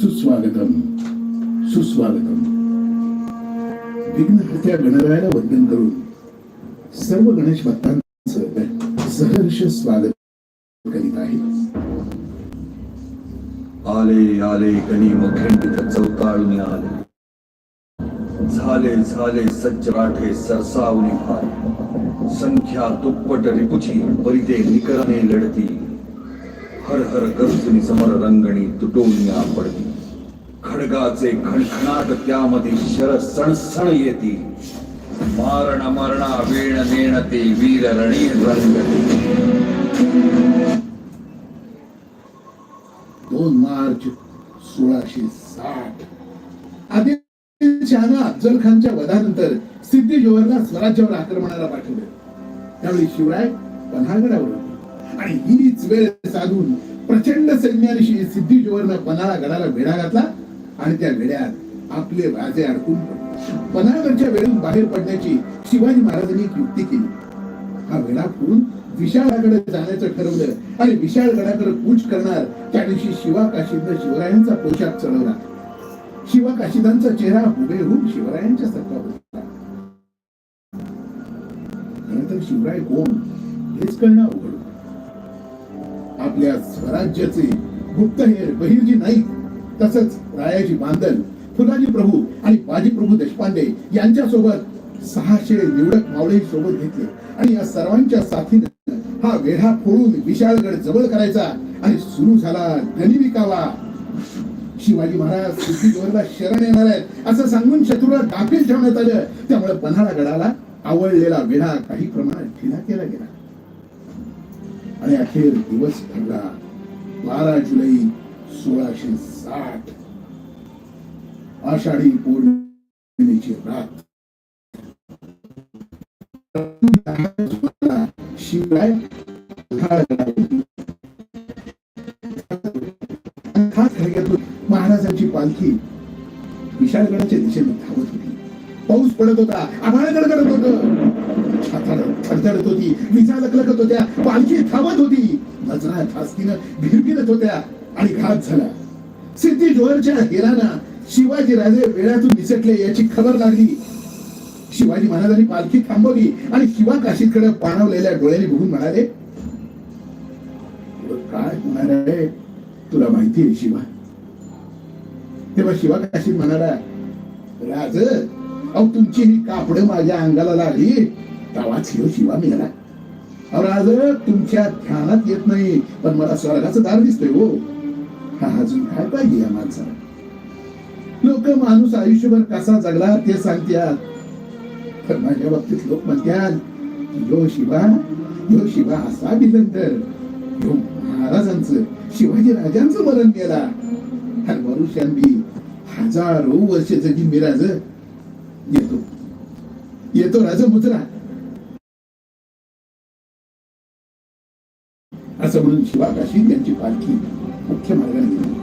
सुस्वागतम सुस्वागतम. विघ्नहर्त्या गणरायाला वंदन करून सर्व गणेश भक्तांचं सहर्ष स्वागत करीत आहे. आले आले गणी खंडित चौकाळून आले. झाले झाले सज्जराठे सरसावली भाले संख्या दुप्पट रिपुची परिते निकरणे लढती. हर हर गर्जुनी समर रंगणी तुटोनिया पडती. खडगाचे खणखणाट त्यामध्ये शर सणसण येती मारण मरणा वेण नेण ते वीर रणी रंगते दोन मार्च सोळाशे साठ. आदिलशहानं अफजल खानच्या वधानंतर सिद्धी जोहरला स्वराज्यावर आक्रमणाला पाठवले. त्यावेळी शिवराय पन्हाळगडावर होते. आणि हीच वेळ साधून प्रचंड सैन्यानिशी सिद्धी जोहरनं पन्हाळा गडाला वेढा घातला. आणि त्या वेड्यात आपले राजे अडकून पडले. पन्हाळगडच्या वेळून बाहेर पडण्याची शिवाजी महाराजांनी एक युक्ती केली. हा वेळा करून विशाळगडाकडे जाण्याचं ठरवलं आणि विशाळगडाकडे कूच करणार त्या दिवशी शिवा काशीद शिवरायांचा पोशाख चढवला. शिवा काशीदांचा चेहरा हुबेहूब शिवरायांच्या सारखा होता शिवराय कोण? हेच कळणं अवघड आपल्या स्वराज्याचे गुप्तहेर बहिर्जी नाईक तसंच रायाजी बांदल फुलाजी प्रभू आणि बाजी प्रभू देशपांडे यांच्या सोबत सहाशे निवडक मावळे सोबत घेतले. आणि या सर्वांच्या साथीने हा वेढा फोडून विशाळगड जवळ करायचा आणि सुरू झाला गनिविकावा शिवाजी महाराज सिद्धीजवळला शरण येणार आहेत असं सांगून शत्रूला डापील ठेवण्यात आलं. त्यामुळे पन्हाळा गडाला आवडलेला वेढा काही प्रमाणात ढिला केला गेला. आणि अखेर दिवस ठरला. बारा जुलै सोळाशे साठ आषाढी पौर्णिमेची रात. शिवाय महाराजांची पालखी विशाळगडाच्या दिशेने धावत होती. पाऊस पडत होता आभाळ गडगडत होत. छाताड थरथरत होती विजा लकलकत होत्या पालखी थांबत होती. नजरा ठासकीनं भिरभिरत होत्या. आणि घात झाला. सिद्धी जोहरच्या हेराना शिवाजी राजे वेळातून निसटले याची खबर लागली. शिवाजी महाराजांनी पालखी थांबवली आणि शिवा काशीकडे पाणवलेल्या डोळ्याने बघून म्हणाले काय होणार आहे? तुला माहिती आहे शिवा. तेव्हा शिवा काशी म्हणाला राज अहो तुमची ही कापड माझ्या अंगाला लागली. तवाच ह्यो शिवा मिळाला. अहो राज तुमच्या ध्यानात येत नाही पण मला स्वर्गाचं दार दिसतंय हो. हा अजून काय पाहिजे या माणसाला लोक माणूस आयुष्यभर कसा जगला ते सांगत्यात तर माझ्या बाबतीत लोक म्हणतात यो शिवा यो शिवा असा भिलंतर यो महाराजांचं शिवाजी राजांचं मरण गेला. आणि मनुष्यांनी हजारो वर्ष जगी मी राज येतो. येतो राज मुजरा. असं म्हणून शिवा काशी त्यांची पालखी मुख्य मार्गाने गेली.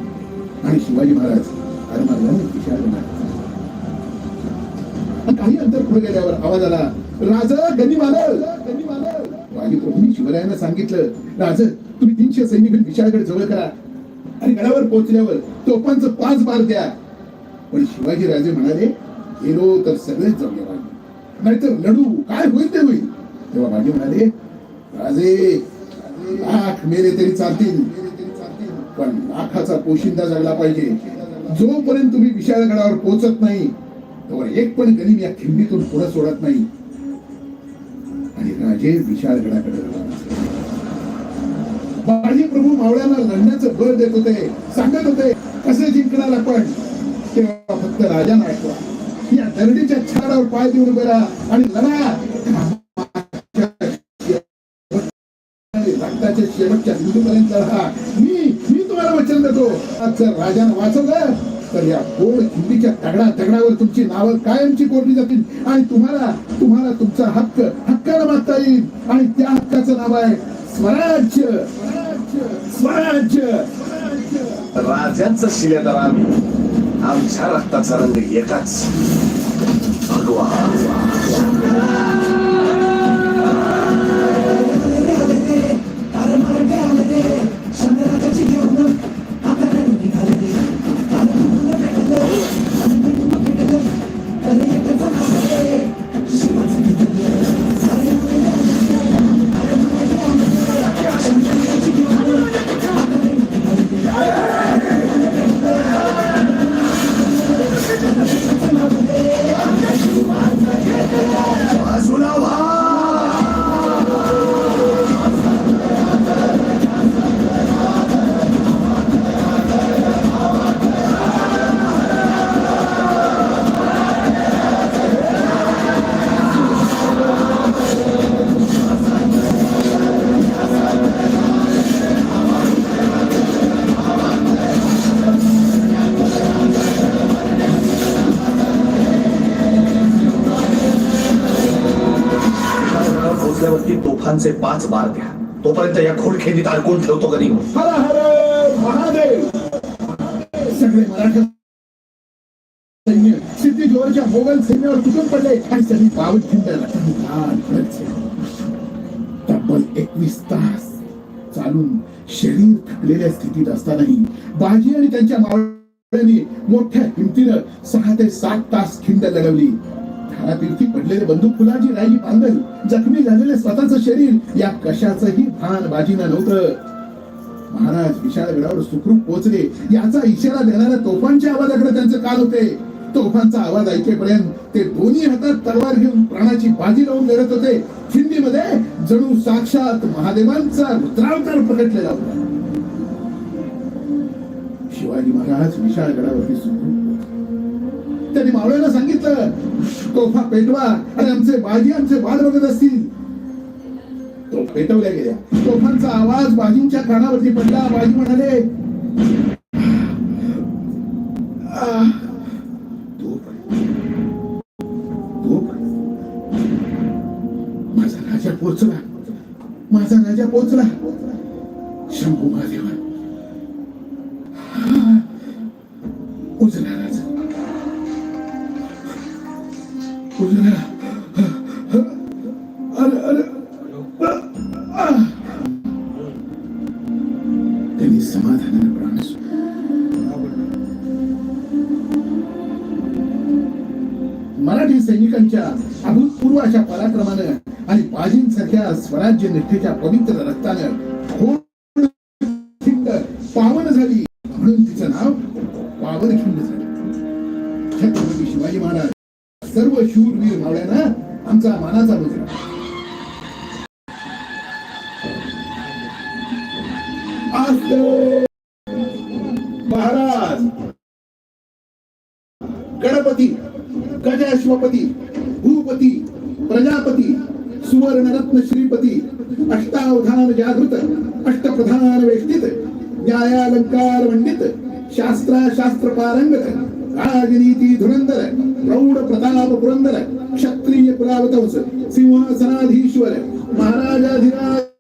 आणि शिवाजी महाराज हर मार्गाने काही अंतर पुढे गेल्यावर आवाज आला राजा गणी मालक गणी मालक वाजीप्रभूंनी शिवरायांना सांगितलं राज तुम्ही तीनशे सैनिक विशाळगड जवळ करा. आणि गडावर पोहोचल्यावर तोफांच पाच बार द्या. पण शिवाजी राजे म्हणाले गेलो तर सगळेच जाऊया नाहीतर लढू काय होईल ते होईल. तेव्हा बाजी म्हणाले राजे आठ मेले तरी चालतील पण लाखाचा पोशिंदा जगला पाहिजे. जोपर्यंत तुम्ही विशाळगडावर पोहोचत नाही तोवर एक पण गरीब या खिंडीतून पुढे सोडत नाही. आणि राजे विशाळगडाकडे रवाना बाजी प्रभू मावळ्याला लढण्याचं बळ देत होते सांगत होते कसे जिंकणार आपण? तेव्हा फक्त राजांना ऐकवा. या दरडीच्या छाडावर पाय देऊन उभे आणि लढा. रक्ताच्या शेवटच्या बिंदूपर्यंत लढा. मी मी वचन देतो. आज जर राजानं वाचवलं तर या गोड हिंदीच्या तगडा तगडावर तुमची नावं कायमची कोरली जातील. आणि तुम्हाला तुम्हाला तुमचा हक्क हक्काला मागता येईल. आणि त्या हक्काचं नाव आहे स्वराज्य. स्वराज्य. राजांचा शिलेदार आम्ही. आमच्या रक्ताचा रंग एकाच भगवान तोफांचे पाच बार द्या. तोपर्यंत या खोडखेंडीत अडकून ठेवतो कधी हर हर महादेव. सगळे मराठा सैन्य सिद्धी जोरच्या मोगल सैन्यावर तुटून पडले. आणि सगळी तब्बल एकवीस तास चालून शरीर थकलेल्या स्थितीत असतानाही बाजी आणि त्यांच्या मावळ्यांनी मोठ्या हिमतीनं सहा ते सात तास खिंड लढवली धारातीर्थी पडलेले बंदूक फुलाची राहिली पांगल जखमी झालेले स्वतःच शरीर या कशाचंही भान बाजीनं नव्हतं. महाराज विशाळगडावर सुखरूप पोहोचले. याचा इशारा देणाऱ्या तोफांच्या आवाजाकडे त्यांचे काल होते. तोफांचा आवाज ऐकेपर्यंत ते दोन्ही हातात तलवार घेऊन प्राणाची बाजी लावून लढत होते. खिंडीमध्ये जणू साक्षात महादेवांचा रुद्रावतार प्रकटलेला होता. शिवाजी महाराज विशाळगडावरती सुखरूप त्यांनी मावळ्याला सांगितलं तोफा पेटवा आणि आमचे बाजी आमचे बाळ बघत असतील. तो पेटवल्या गेल्या. तोफांचा आवाज बाजींच्या कानावरती पडला. बाजी म्हणाले माझा राजा पोचला माझा राजा पोचला शंभू महादेवा सैनिकांच्या अभूतपूर्व अशा पराक्रमानं आणि बाजींसारख्या स्वराज्य निष्ठेच्या पवित्र रक्तानं खिंड पावन झाली. म्हणून तिचं नाव पावन खिंड झाली. छत्रपती शिवाजी महाराज सर्व शूरवीर मावळ्यांना आमचा मानाचा मुजरा. महाराज गणपती गजाश्वपती भूपती प्रजापती सुवर्णरत्न श्रीपती अष्टावधान जागृत अष्टप्रधान वेष्टित न्यायालंकार मंडित शास्त्रा शास्त्र पारंगत राजनीती धुरंधर प्रौढ प्रताप पुरंदर क्षत्रिय कुलावतंस सिंहासनाधीश्वर महाराजाधिराज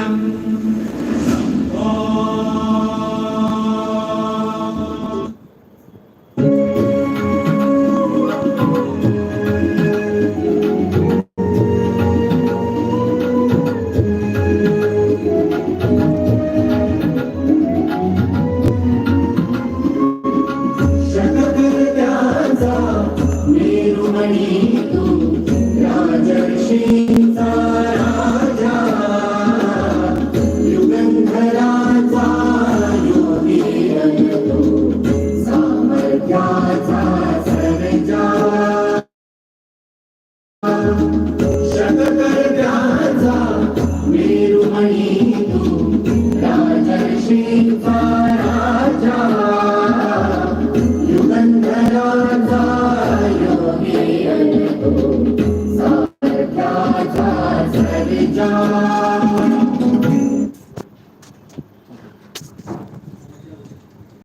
Wisdom.